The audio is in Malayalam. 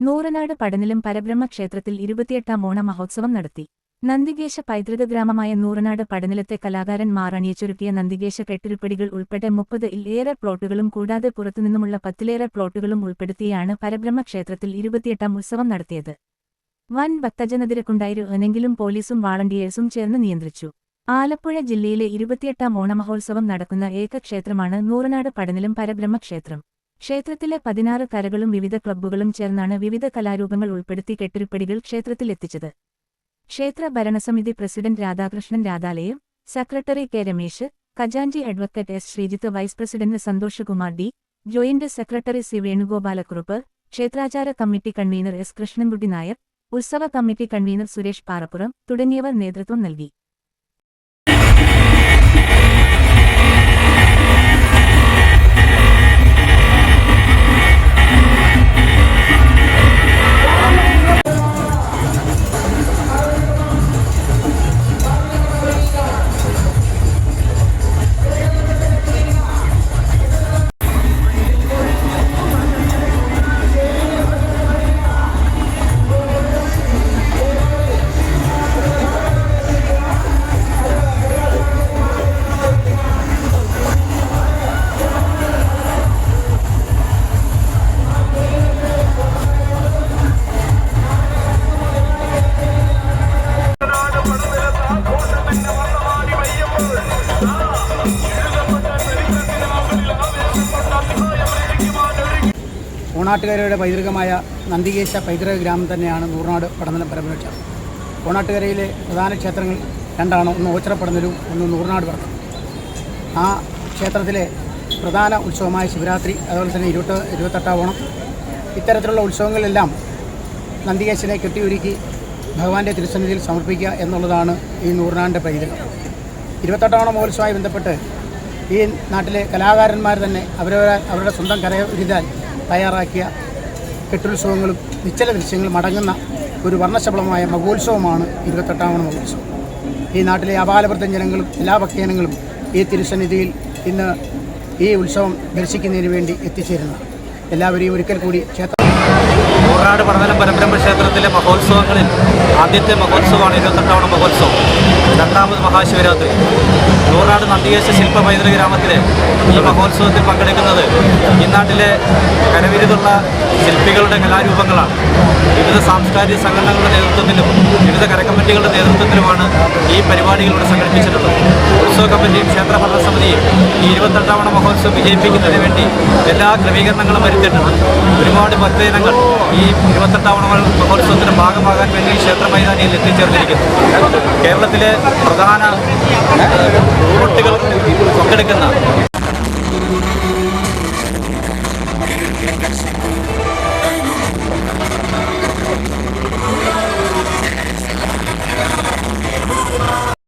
നൂറനാട് പടനിലും പരബ്രഹ്മ ക്ഷേത്രത്തിൽ ഇരുപത്തിയെട്ടാം ഓണ മഹോത്സവം നടത്തി. നന്ദികേശ പൈതൃക ഗ്രാമമായ നൂറനാട് പടനിലത്തെ കലാകാരൻ മാറണിയച്ചൊരുക്കിയ നന്ദികേശ കെട്ടിരുപ്പടികൾ ഉൾപ്പെടെ മുപ്പത് ഇല്ലേറെ പ്ലോട്ടുകളും കൂടാതെ പുറത്തുനിന്നുമുള്ള പത്തിലേറെ പ്ലോട്ടുകളും ഉൾപ്പെടുത്തിയാണ് പരബ്രഹ്മ ക്ഷേത്രത്തിൽ ഇരുപത്തിയെട്ടാം ഉത്സവം നടത്തിയത്. വൻ ഭക്തജനതിരക്കുണ്ടായിരുന്നെങ്കിലും പോലീസും വാളണ്ടിയേഴ്സും ചേർന്ന് നിയന്ത്രിച്ചു. ആലപ്പുഴ ജില്ലയിലെ ഇരുപത്തിയെട്ടാം ഓണമഹോത്സവം നടക്കുന്ന ഏക ക്ഷേത്രമാണ് നൂറനാട് പടനിലും പരബ്രഹ്മ ക്ഷേത്രം ക്ഷേത്രത്തിലെ പതിനാറ് കരകളും വിവിധ ക്ലബ്ബുകളും ചേർന്നാണ് വിവിധ കലാരൂപങ്ങൾ ഉൾപ്പെടുത്തി കെട്ടിരിപ്പടികൾ ക്ഷേത്രത്തിലെത്തിച്ചത്. ക്ഷേത്ര ഭരണസമിതി president Radhakrishnan Radhalayam secretary K Ramesh ഖജാൻജി advocate S Sreejith vice president Santhoshkumar D joint secretary C Venugopalakurup ക്ഷേത്രാചാര committee convener S Krishnankutty Nair ഉത്സവ കമ്മിറ്റി കൺവീനർ സുരേഷ് പാറപ്പുറം തുടങ്ങിയവർ നേതൃത്വം നൽകി. ഓണാട്ടുകരയുടെ പൈതൃകമായ നന്ദികേശ പൈതൃക ഗ്രാമം തന്നെയാണ് നൂറുനാട് പടനിലം ക്ഷേത്രം ഓണാട്ടുകരയിലെ പ്രധാന ക്ഷേത്രങ്ങൾ രണ്ടാണ്. ഒന്ന് ഓച്ചിറപ്പടനിലും ഒന്ന് നൂറുനാട് പടനിലും. ആ ക്ഷേത്രത്തിലെ പ്രധാന ഉത്സവമായ ശിവരാത്രി അതുപോലെ തന്നെ ഇരുപത്തി ഇരുപത്തെട്ടാം ഓണം ഇത്തരത്തിലുള്ള ഉത്സവങ്ങളെല്ലാം നന്ദികേശനെ കെട്ടിയൊരുക്കി ഭഗവാന്റെ തിരുസന്നിധിയിൽ സമർപ്പിക്കുക എന്നുള്ളതാണ് ഈ നൂറിനാടിന്റെ പൈതൃകം. ഇരുപത്തെട്ടാം ഓണം മഹോത്സവമായി ബന്ധപ്പെട്ട് ഈ നാട്ടിലെ കലാകാരന്മാർ തന്നെ അവരവരെ അവരുടെ സ്വന്തം കരവിരുതാൽ തയ്യാറാക്കിയ കെട്ടുത്സവങ്ങളും നിശ്ചല ദൃശ്യങ്ങളും അടങ്ങുന്ന ഒരു വർണശബളമായ മഹോത്സവമാണ് ഇരുപത്തെട്ടാമത് മഹോത്സവം. ഈ നാട്ടിലെ അപാലവൃദ്ധം ജനങ്ങളും എല്ലാ ഭക്തജനങ്ങളും ഈ തിരുസന്നിധിയിൽ ഇന്ന് ഈ ഉത്സവം ദർശിക്കുന്നതിന് വേണ്ടി എത്തിച്ചേരുന്നത് എല്ലാവരെയും ഒരിക്കൽ കൂടി ക്ഷേത്ര ഊറാട് പടനിലം പരബ്രഹ്മ ക്ഷേത്രത്തിലെ മഹോത്സവങ്ങളിൽ ആദ്യത്തെ മഹോത്സവമാണ് ഇരുപത്തെട്ടാമത് മഹോത്സവം. രണ്ടാമത് മഹാശിവരാത്രി. നൂറാട് നന്ദികേശ ശില്പ പൈതൃക ഗ്രാമത്തിലെ ഈ മഹോത്സവത്തിൽ പങ്കെടുക്കുന്നത് ഈ നാട്ടിലെ കരവിരുതുള്ള ശില്പികളുടെ കലാരൂപങ്ങളാണ്. വിവിധ സാംസ്കാരിക സംഘടനകളുടെ നേതൃത്വത്തിലും വിവിധ കരകമ്മിറ്റികളുടെ നേതൃത്വത്തിലുമാണ് ഈ പരിപാടികൾ സംഘടിപ്പിച്ചിട്ടുള്ളത്. ഉത്സവ കമ്മിറ്റിയും ക്ഷേത്ര ഭരണസമിതിയും ഈ ഇരുപത്തെട്ടാവണ മഹോത്സവം വിജയിപ്പിക്കുന്നതിന് വേണ്ടി എല്ലാ ക്രമീകരണങ്ങളും വരുത്തിയിട്ടുണ്ട്. ഒരുപാട് ഭക്തജനങ്ങൾ ഈ ഇരുപത്തെട്ടാവണ മഹോത്സവത്തിന് ഭാഗമാകാൻ വേണ്ടി ക്ഷേത്ര മൈതാനിയിൽ എത്തിച്ചേർന്നിരിക്കുന്നു. കേരളത്തിലെ പ്രധാന റൂട്ടുകൾ പങ്കെടുക്കുന്ന